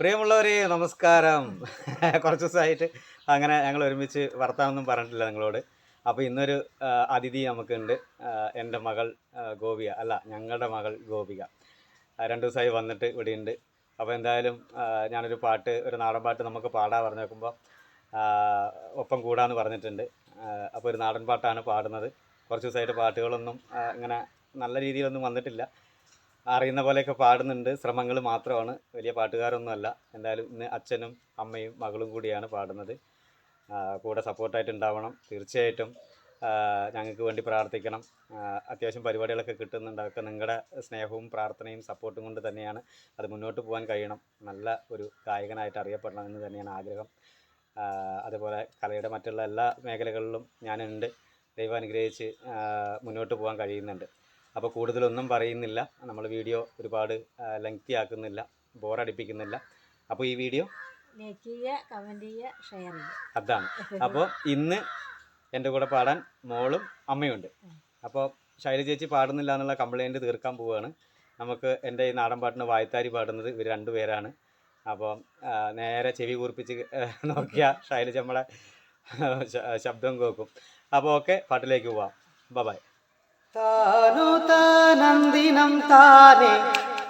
പ്രിയമുള്ളവരെ നമസ്കാരം. കുറച്ച് ദിവസമായിട്ട് അങ്ങനെ ഞങ്ങൾ ഒരുമിച്ച് വർത്താനൊന്നും പറഞ്ഞിട്ടില്ല നിങ്ങളോട്. അപ്പോൾ ഇന്നൊരു അതിഥി നമുക്കുണ്ട്. എന്റെ മകൾ ഗോപിക. അല്ല ഞങ്ങളുടെ മകൾ ഗോപിക. രണ്ട് ദിവസമായി വന്നിട്ട് ഇവിടെയുണ്ട്. അപ്പോൾ എന്തായാലും ഞാനൊരു പാട്ട് ഒരു നാടൻ പാട്ട് നമുക്ക് പാടാൻ പറഞ്ഞു നോക്കുമ്പോൾ ഒപ്പം കൂടാന്ന് പറഞ്ഞിട്ടുണ്ട്. അപ്പോൾ ഒരു നാടൻ പാട്ടാണ് പാടുന്നത്. കുറച്ച് ദിവസമായിട്ട് പാട്ടുകളൊന്നും ഇങ്ങനെ നല്ല രീതിയിലൊന്നും വന്നിട്ടില്ല. അറിയുന്ന പോലെയൊക്കെ പാടുന്നുണ്ട്. ശ്രമങ്ങൾ മാത്രമാണ്. വലിയ പാട്ടുകാരൊന്നുമല്ല. എന്തായാലും ഇന്ന് അച്ഛനും അമ്മയും മകളും കൂടിയാണ് പാടുന്നത്. കൂടെ സപ്പോർട്ടായിട്ട് ഉണ്ടാവണം. തീർച്ചയായിട്ടും ഞങ്ങൾക്ക് വേണ്ടി പ്രാർത്ഥിക്കണം. അത്യാവശ്യം പരിപാടികളൊക്കെ കിട്ടുന്നുണ്ട്. അതൊക്കെ നിങ്ങളുടെ സ്നേഹവും പ്രാർത്ഥനയും സപ്പോർട്ടും കൊണ്ട് തന്നെയാണ് അത് മുന്നോട്ട് പോകാൻ കഴിയണം. നല്ല ഒരു ഗായകനായിട്ട് അറിയപ്പെടണം എന്ന് തന്നെയാണ് ആഗ്രഹം. അതുപോലെ കലയുടെ മറ്റുള്ള എല്ലാ മേഖലകളിലും ഞാനുണ്ട്. ദൈവം അനുഗ്രഹിച്ച് മുന്നോട്ട് പോകാൻ കഴിയുന്നുണ്ട്. അപ്പോൾ കൂടുതലൊന്നും പറയുന്നില്ല. നമ്മൾ വീഡിയോ ഒരുപാട് ലെങ്തി ആക്കുന്നില്ല ബോറടിപ്പിക്കുന്നില്ല അപ്പോൾ ഈ വീഡിയോ ലൈക്ക് ചെയ്യുക കമന്റ് ചെയ്യുക ഷെയർ ചെയ്യുക. അതാണ്. അപ്പോൾ ഇന്ന് എന്റെ കൂടെ പാടാൻ മോളും അമ്മയുണ്ട് അപ്പോൾ ശൈലജ ചേച്ചി പാടുന്നില്ല എന്നുള്ള കംപ്ലൈന്റ് തീർക്കാൻ പോവുകയാണ് നമുക്ക് എന്റെ ഈ നാടൻ പാട്ടിന് വായത്താരി പാടുന്നത് ഇവർ രണ്ടുപേരാണ് അപ്പോൾ നേരെ ചെവി കൂർപ്പിച്ച് നോക്കിയ ശൈലജ നമ്മളെ ശബ്ദം കേൾക്കും. അപ്പോൾ ഓക്കെ പാട്ടിലേക്ക് പോവാം. ബൈ താനോ താനന്ദിനം താനേ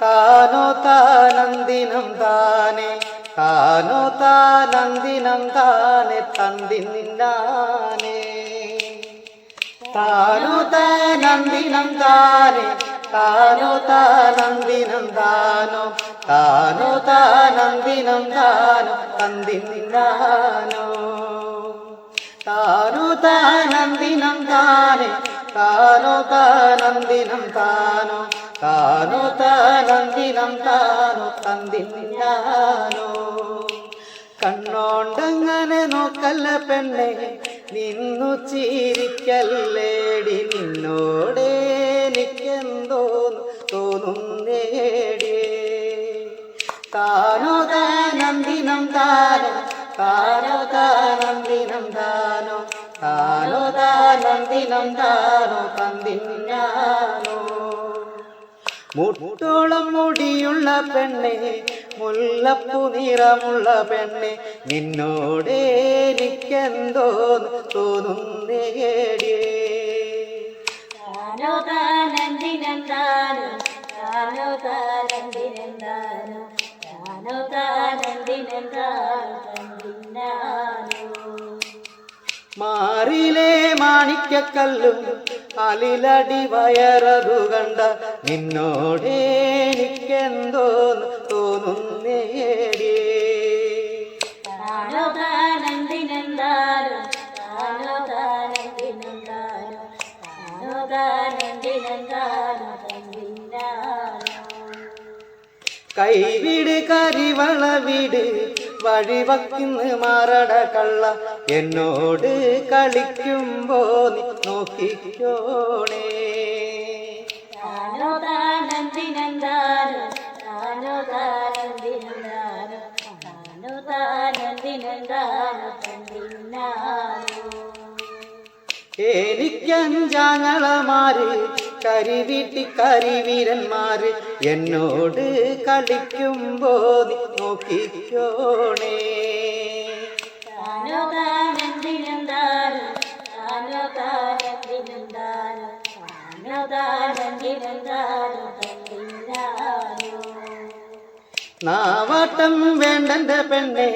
താനോ താനന്ദിനം താനേ താനോ താനന്ദിനം താനെ തന്തിന്നാനേ താനോ താനന്ദിനം താനേ താനോ താനന്ദിനം താനോ താനോ താനന്ദിനം താനോ തന്തിന്നാനോ താനോ താനന്ദിനം താനെ താനോ താനന്ദിനം താനോ താനോ താനന്ദിനം താനോ തന്തിനാനോ കണ്ണോണ്ടങ്ങനെ നോക്കല്ല പെണ്ണെ നിന്നു ചിരിക്കല്ലേടി നിന്നോടേ എനിക്കെന്തോ തോന്നുന്നേടി താനോ താനന്ദിനം താനോ താനോ താനന്ദിനം താനോ താനോ താനന്ദിനം താനോ തന്തിന്നാനോ മുട്ടോളം മുടിയുള്ള പെണ്ണെ മുല്ലപ്പു നിറമുള്ള പെണ്ണെ നിന്നോട് എനിക്കെന്തോ തോന്നുന്നേടിയേ താനോ താനന്ദിനം താനോ താനോ താനന്ദിനം താനോ താനോ താനന്ദിനം താനോ തന്തിന്നാനോ മാറിലെ മാണിക്കക്കല്ലും അലിലടി വയറതു കണ്ട നിന്നോടേ എനിക്കെന്തോ തോന്നുന്നേടിയേ താനോ താനന്ദിനം താനോ താനോ താനന്ദിനം താനോ താനോ താനന്ദിനം താനോ തന്തിന്നാനോ കൈവിട് കരിവള വീട് വഴിവക്കിന്ന് മാറട കള്ള. എന്നോട് കളിക്കുമ്പോ നീ നോക്കിക്കോണേ. താനോ എനിക്കഞ്ചാങ്ങളമാര് കരിവീട്ടി കരിവീരന്മാര് എന്നോട് കളിക്കുമ്പോ നോക്കിക്കോണേ. നാവാട്ടം വേണ്ടന്റെ പെണ്ണെ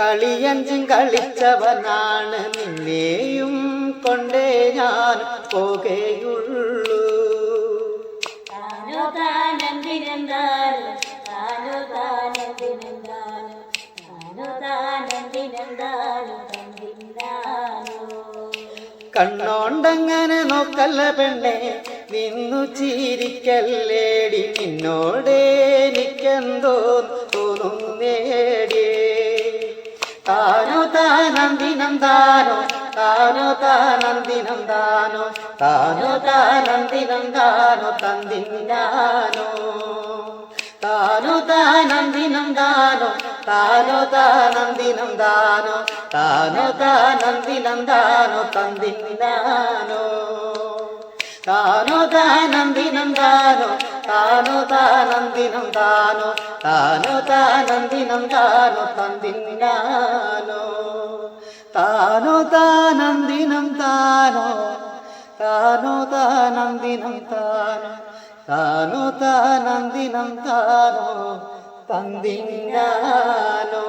കളിയഞ്ചും കളിച്ചവനാണ് നിന്നെയും കൊണ്ടേ ഞാൻ താനോ താനോ താനോ തന്തിന്നാനോ കണ്ണോണ്ടങ്ങനെ നോക്കല്ല പെണ്ണെ നിന്നു ചിരിക്കല്ലേടി. നിന്നോടെ എനിക്കെന്തോ തോന്നുന്നേടിയേ താനോ താനന്ദിനം താനോ താനോ താനന്ദിനം താനോ താനോ താനന്ദിനം താനോ തന്തിന്നാനോ താനോ താനന്ദിനം താനോ താനോ താനന്ദിനം താനോ താനോ താനോ തന്തിന്നാനോ താനോ താനന്ദിനം താനോ താനോ താനന്ദിനം താനോ താനോ താനന്ദിനം താനോ താനോ താനന്ദിനം താനോ തന്തിന്നാനോ